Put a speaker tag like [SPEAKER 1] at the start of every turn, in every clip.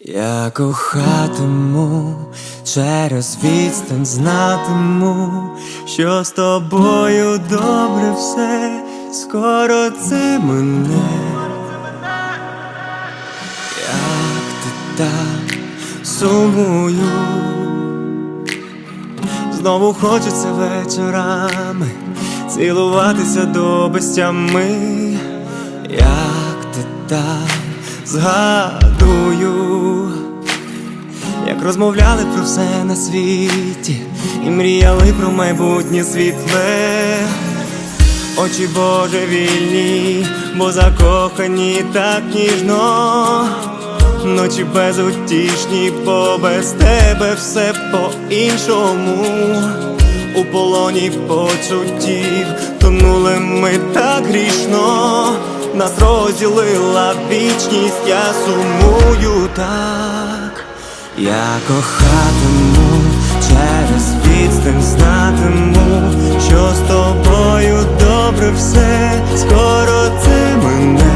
[SPEAKER 1] Я кохатиму через відстань знатиму, що з тобою добре все, скоро це мене. Як ти так сумую, знову хочеться вечорами цілуватися до безтями, як ти так згадую, як розмовляли про все на світі і мріяли про майбутнє світле. Очі Боже вільні, бо закохані так ніжно, ночі безутішні, бо без тебе все по-іншому. У полоні почуттів тонули ми так грішно, нас розділила вічність, я сумую так, я кохатиму через відстань знатиму, що з тобою добре все, скоро це мене.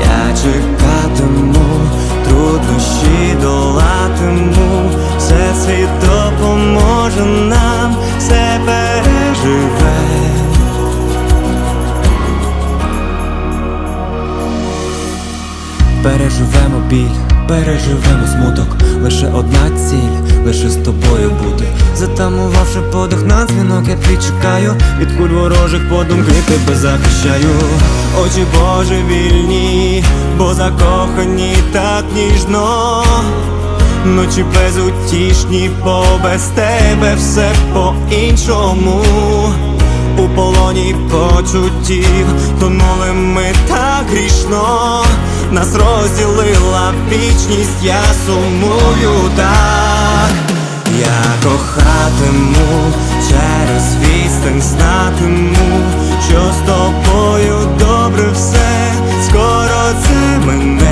[SPEAKER 1] Я чекатиму, труднощі долатиму, все світ допоможе нам, все переживе. Переживемо біль, переживемо смуток, лише одна ціль, лише з тобою бути. Затамувавши подих на дзвінок, я твій від куль ворожих подумки тебе захищаю. Очі Боже вільні, бо закохані так ніжно. Ночі безутішні, бо без тебе все по-іншому. Почуттів тонули ми так грішно, нас розділила вічність, я сумую так, я кохатиму через відстань знатиму, що з тобою добре все, скоро це мене.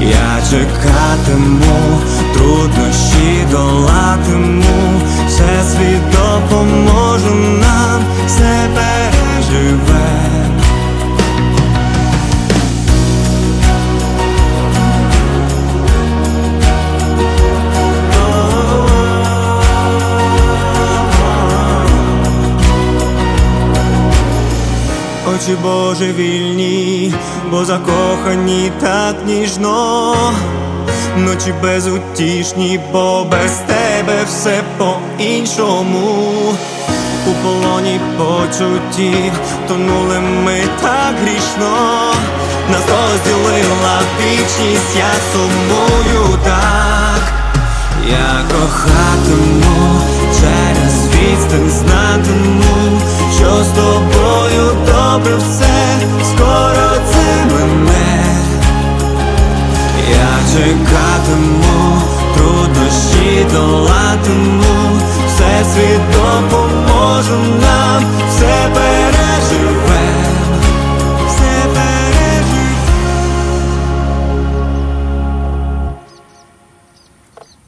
[SPEAKER 1] Я чекатиму, труднощі долатиму, Очі Боже вільні, бо закохані так ніжно, ночі безутішні, бо без тебе все по-іншому. У полоні почуттів тонули ми так грішно, нас розділила вічність, я сумую так. Я кохатиму через відстань знатиму, що з добре все, скоро це мене. Я чекатиму, труднощі долатиму, все світ допоможе